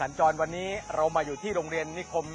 สัญจรวันนี้เรามาอยู่ที่โรงเรียนนิคม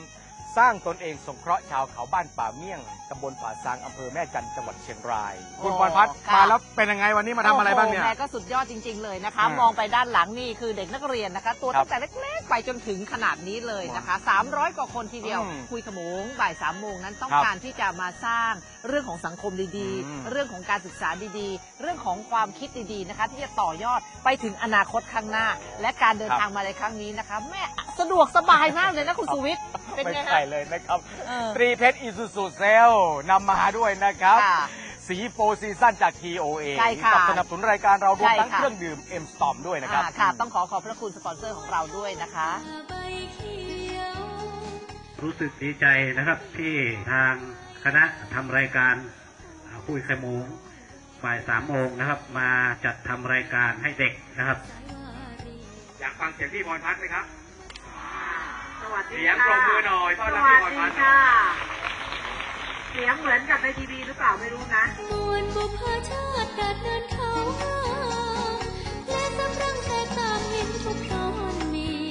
สร้างตนเองสงเคราะห์ชาวเขาบ้านป่าเมี่ยงตำบลป่าซางอำเภอแม่จันทร์จังหวัดเชียงราย คุณโอ้พรพัฒน์ค่ะ มาแล้วเป็นยังไงวันนี้มาทำอะไรบ้างเนี่ย โโหแม่ก็สุดยอดจริง ๆ เลยนะคะ อ่ามมองไปด้านหลังนี่คือเด็กนักเรียนนะคะ ตัวครับตั้งแต่เล็กๆไปจนถึงขนาดนี้เลยนะคะ 300 กว่าคนทีเดียว อืมคุยขโมงบ่ายสามโมงนั้นต้องครับการที่จะมาสร้างเรื่องของสังคมดีอืม ๆ เรื่องของการศึกษาดีๆ เรื่องของความคิดดีๆนะคะ ที่จะต่อยอดไปถึงอนาคตข้างหน้า และการเดินทางมาในครั้งนี้นะคะ แม่สะดวกสบายมากเลยนะคุณสุวิทย์เป็นไม่ไงใช่ฮะเลยนะครับ เออตรีเพชรอิซูซูเซลนำมาด้วยนะครับ ค่ะสีโฟซีซั่นจาก TOA ใช่ค่ะกับสนับสนุนรายการเรารวมใช่ทั้งค่ะ เครื่องดื่ม M Storm ด้วยนะครับ อ่าค่ะ ต้องขอขอบพระคุณสปอนเซอร์ของเราด้วยนะคะ รู้สึกดีใจนะครับที่ทางคณะทำรายการอ่าคุยไขโมงบ่ายสามโมงนะครับ มาจัดทำรายการให้เด็กนะครับ อยากฟังเสียงพี่พรพัฒน์ไหมครับ สวัสดีเสียงค่ะปรบมือหน่อยต้อนสรับวัพี่สพรดีพัฒน์ค่ะ เสียงเหมือนกับในทีวีหรือเปล่าไม่รู้นะ มวลบุพชาติดาดเดินเขาหาและสำรังแตกต่างเห็นทุกตอนนี้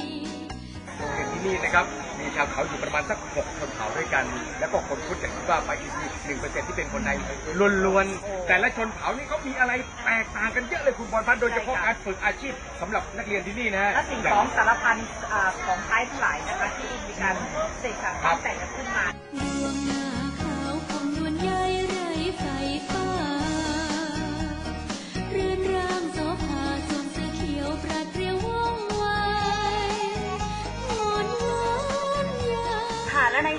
เห็นที่นี่นะครับมี ชาวเขาอยู่ประมาณสักหกชนเผ่าด้วยกัน แล้วก็คนพุทธอย่างที่ว่าไปอีกหนึ่งเปอร์เซ็นที่เป็นคนในล้วนๆแต่ละชนเผ่านี่เขามีอะไรแตกต่างกันเยอะเลยคุณพรพัฒน์โดยเฉพาะการฝึกอาชีพสำหรับนักเรียนที่นี่นะฮะและสิ่งของสารพันอ่าของใช้ทั้งหลายนะคะที่มีการเสกสรรตั้งแต่งกันขึ้นมา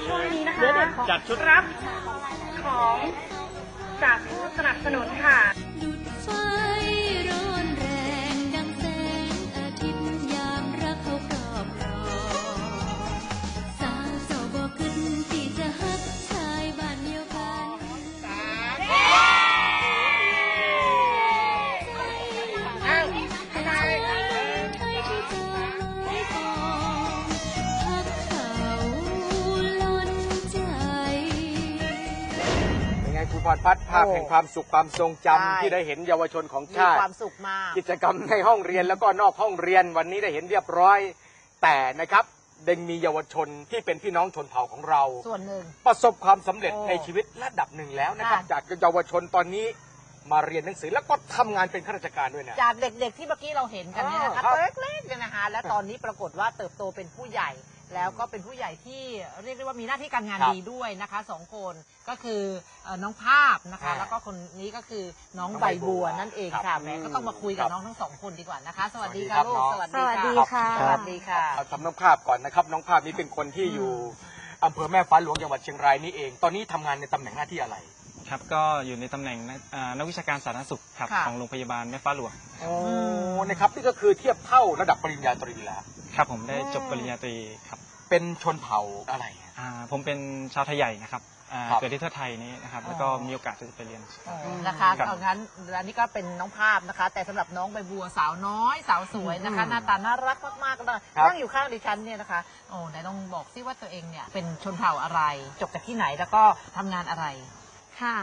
ช่วงนี้นะคะเดี๋ยวเดี๋ยวขอจัดชุดรับของจากผู้สนับสนุนค่ะ เป็นไงคุณพรพัฒน์ภาพแห่งความสุขความทรงจำใช่ ที่ได้เห็นเยาวชนของมีชาติ ความสุขมาก กิจกรรมในห้องเรียนแล้วก็นอกห้องเรียนวันนี้ได้เห็นเรียบร้อย แต่นะครับเด็งมีเยาวชนที่เป็นพี่น้องชนเผ่าของเรา ส่วนหนึ่ง ประสบความสำเร็จโอ้ในชีวิตระดับหนึ่งแล้วนะครับ ค่ะ จากเยาวชนตอนนี้มาเรียนหนังสือแล้วก็ทำงานเป็นข้าราชการด้วยนะ จากเด็กๆที่เมื่อกี้เราเห็นกันเนี่ยนะอ๋อคะครับตัวเล็กๆเนี่ยนะคะและตอนนี้ปรากฏว่าเติบโตเป็นผู้ใหญ่ แล้วก็เป็นผู้ใหญ่ที่เรียกได้ว่ามีหน้าที่การงานครับดีด้วยนะคะสองคนก็คือเอ่อน้องภาพนะคะ อ่าแล้วก็คนนี้ก็คือน้องน้องใบใบบับัววนั่นเองครับค่ะแหม่ก็ต้องมาคุยกับครับน้องทั้งสองคนดีกว่านะคะ สวัสดีสวัค่ะสดีลูกครับสวัสดีสวัสดีค่ะสวัสดีค่ะ เอาทำน้องภาพก่อนนะครับ น้องภาพนี้เป็นคนที่อยู่อำเภอแม่ฟ้าหลวงจังหวัดเชียงรายนี่เอง ตอนนี้ทำงานในตำแหน่งหน้าที่อะไร ครับก็อยู่ในตำแหน่งนักอ่านักวิชาการสาธารณสุขครับค่ะ ของโรงพยาบาลแม่ฟ้าหลวง โอ้ นะครับ นี่ก็คือเทียบเท่าระดับปริญญาตรีแล้ว ครับผมได้อ๋อจบปริญญาตรีครับ เป็นชนเผ่าอะไรอ่าผมเป็นชาวไทยใหญ่นะครับอ่าครับ เกิดที่ทั่วไทยนี้นะครับ แล้วก็มีโอกาสที่จะไปเรียน นะคะครับ เอางั้นอันนี้ก็เป็นน้องภาพนะคะ แต่สำหรับน้องใบบัวสาวน้อยสาวสวยนะคะอืมหน้าตาน่ารักมากๆเลยครับ นั่งอยู่ข้างดิฉันเนี่ยนะคะโอ้ไหนลองบอกซิว่าตัวเองเนี่ยเป็นชนเผ่าอะไร จบจากที่ไหนแล้วก็ทำงานอะไร ค่ะ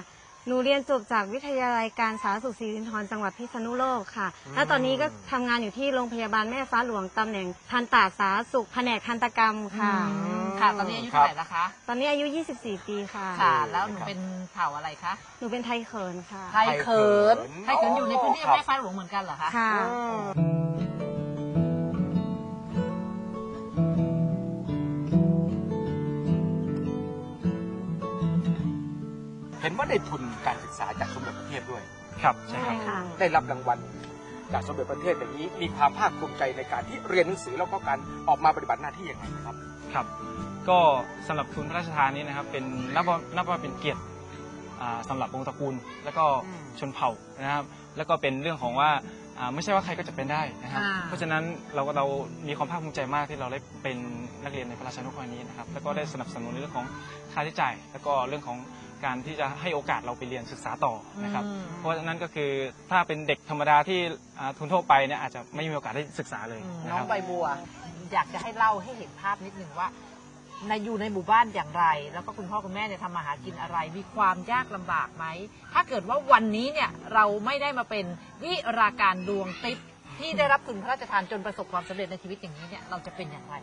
หนูเรียนจบจากวิทยาลัยการสาธารณสุขศรีรินทรจังหวัดพิษณุโลกค่ะ แล้วตอนนี้ก็ทำงานอยู่ที่โรงพยาบาลแม่ฟ้าหลวงตำแหน่งทันตาสาธารณสุขแผนกทันตกรรมค่ะ ค่ะ ตอนนี้อายุเท่าไหร่ละคะ ตอนนี้อายุ 24 ปีค่ะ ค่ะ แล้วหนูเป็นเผ่าอะไรคะ หนูเป็นไทยเขินค่ะ ไทยเขิน ไทไทยยเขิเขินนอยู่ในพื้นที่ครับแม่ฟ้าหลวงเหมือนกันเหรอคะ ค่ะ เห็นว่าได้ทุนการศึกษาจากสมเด็จพระเทพด้วย ครับใช่คใช่รับ ค่ะ ได้รับรางวัลจากสมเด็จพระเทพอย่างนี้ มีความภาคภูมิใจในการที่เรียนหนังสือแล้วก็การออกมาปฏิบัติหน้าที่ยังไงนะครับ ครับ ก็สำหรับทุนพระราชทานนี้นะครับ เป็นนับว่านับว่าเป็นเกียรติอ่าสำหรับวงตระกูล แล้วก็อืม ชนเผ่านะครับ แล้วก็เป็นเรื่องของว่า อ่าไม่ใช่ว่าใครก็จะเป็นได้นะครับ อ่า เพราะฉะนั้นเราก็เรามีความภาคภูมิใจมากที่เราได้เป็นนักเรียนในพระราชานุเคราะห์นี้นะครับ แล้วก็ได้สนับสนุนในเรื่องของค่าใช้จ่าย แล้วก็เรื่องของการที่จะให้โอกาสเราไปเรียนศึกษาต่อนะครับ อืม เพราะฉะนั้นก็คือถ้าเป็นเด็กธรรมดาที่อ่าทุนทั่วไปเนี่ยอาจจะไม่มีโอกาสได้ศึกษาเลยอืมนะน้อคงรับ ใบบัว อยากจะให้เล่าให้เห็นภาพนิดนึงว่า ในอยู่ในหมู่บ้านอย่างไร แล้วก็คุณพ่อคุณแม่เนี่ยทำมาหากินอะไร มีความยากลำบากไหม ถ้าเกิดว่าวันนี้เนี่ยเราไม่ได้มาเป็นวิราการดวงติ๊บที่ได้รับทุนพระราชทานจนประสบความสำเร็จในชีวิตอย่างนี้เนี่ยเราจะเป็นอย่างไร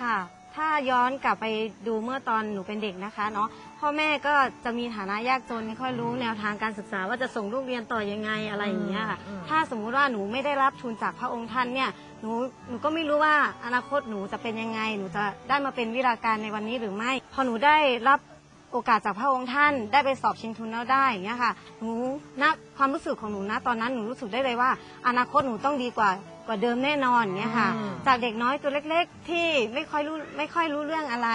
ค่ะ ถ้าย้อนกลับไปดูเมื่อตอนหนูเป็นเด็กนะคะเนาะพ่อแม่ก็จะมีฐานะยากจนไม่ค่อยรู้แนวทางการศึกษาว่าจะส่งลูกเรียนต่อยังไงอะไรอย่างเงี้ยค่ะอืมถ้าสมมุติว่าหนูไม่ได้รับทุนจากพระองค์ท่านเนี่ย หนูหนูก็ไม่รู้ว่าอนาคตหนูจะเป็นยังไง หนูจะได้มาเป็นวิราการในวันนี้หรือไม่ พอหนูได้รับโอกาสจากพระองค์ท่าน ได้ไปสอบชิงทุนแล้วได้อย่างเงี้ยค่ะ หนูณความรู้สึกของหนูนะตอนนั้นหนูรู้สึกได้เลยว่า อนาคตหนูต้องดีกว่ากว่าเดิมแน่นอนอย่างเงี้ยค่ะ อืม จากเด็กน้อยตัวเล็ก ๆ ที่ไม่ค่อยรู้ไม่ค่อยรู้เรื่องอะไร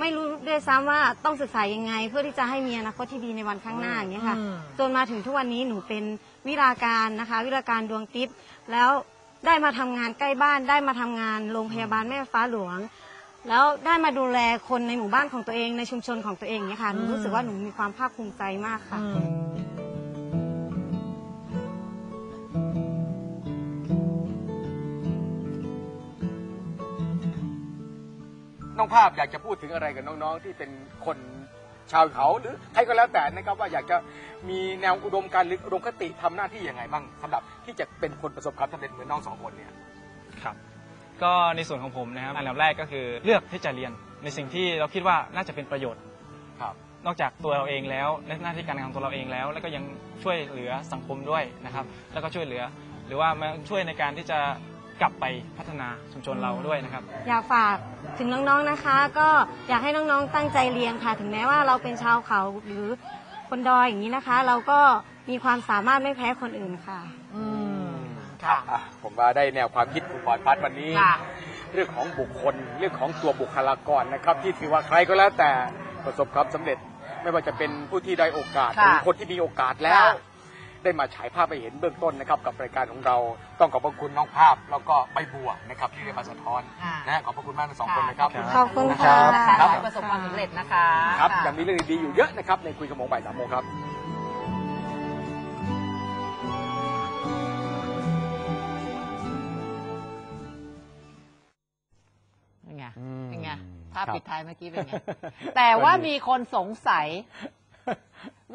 ไม่รู้ด้วยซ้ำว่าต้องศึกษายังไง เพื่อที่จะให้มีอนาคตที่ดีในวันข้างหน้าอย่างเงี้ยค่ะ อืม จนมาถึงทุกวันนี้หนูเป็นวิราการนะคะ วิราการดวงทิพย์แล้ว ได้มาทำงานใกล้บ้าน ได้มาทำงานโรงพยาบาลแม่ฟ้าหลวง แล้วได้มาดูแลคนในหมู่บ้านของตัวเองในชุมชนของตัวเองเนี่ยค่ะหนูรู้สึกว่าหนูมีความภาคภูมิใจมากค่ะ น้องภาพอยากจะพูดถึงอะไรกับน้องๆที่เป็นคน ชาวเขาหรือใครก็แล้วแต่นะครับว่าอยากจะมีแนวอุดมการณ์หรืออุดมคติทำหน้าที่ยังไงบ้างสำหรับที่จะเป็นคนประสบความสำเร็จเหมือนน้องสองคนเนี่ยครับก็ในส่วนของผมนะครับอันดับแรกก็คือเลือกที่จะเรียนในสิ่งที่เราคิดว่าน่าจะเป็นประโยชน์ครับนอกจากตัวเราเองแล้วในหน้าที่การงานของตัวเราเองแล้ว แล้วก็ยังช่วยเหลือสังคมด้วยนะครับ แล้วก็ช่วยเหลือ หรือว่ามาช่วยในการที่จะ กลับไปพัฒนาชุมชนเราด้วยนะครับ อยากฝากถึงน้องๆนะคะ ก็อยากให้น้องๆตั้งใจเรียนค่ะ ถึงแม้ว่าเราเป็นชาวเขาหรือคนดอยอย่างนี้นะคะ เราก็มีความสามารถไม่แพ้คนอื่นค่ะ อืมค่ะ อะผมว่าได้แนวความคิดคุณปอนพัฒน์วันนี้ ค่ะ เรื่องของบุคคลเรื่องของตัวบุคลากรนะครับ ที่ถือว่าใครก็แล้วแต่ประสบความสำเร็จ ไม่ว่าจะเป็นผู้ที่ได้โอกาสหค่ะรือคนที่มีโอกาสแล้ว ค่ะ ได้มาฉายภาพไปเห็นเบื้องต้นนะครับกับรายการของเราต้องขอบพระคุณน้องภาพแล้วก็ใบบัวนะครับที่ได้มาสะท้อนค่ะ นะขอบพระคุณมากทั้งสองคนนะครับ ขอบคุณขค่ะอบณนะคะคขรับอให้ประสบความสำเร็จนะคะครับค่ะยังมีเรื่องดีๆอยู่เยอะนะครับในคุยกับหมงบ่ายสามโมงครับเป็นไงอืมเป็นไงภาพครับปิดท้ายเมื่อกี้เป็นไง แต่ว่ามีคนสงสัย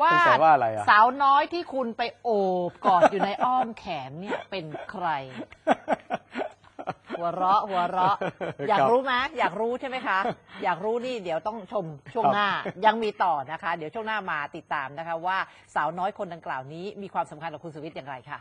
ว่าสงสัยว่าอะไรอะสาวน้อยที่คุณไปโอบกอดอยู่ในอ้อมแขนเนี่ยเป็นใคร หัวเราะหัวเราะ อยากรู้ไหมอยากรู้ใช่ไหมคะ อยากรู้นี่เดี๋ยวต้องชมช่วงหน้ายังมีต่อนะคะ เดี๋ยวช่วงหน้ามาติดตามนะคะ ว่าสาวน้อยคนดังกล่าวนี้มีความสำคัญกับคุณสุวิทย์อย่างไรค่ะ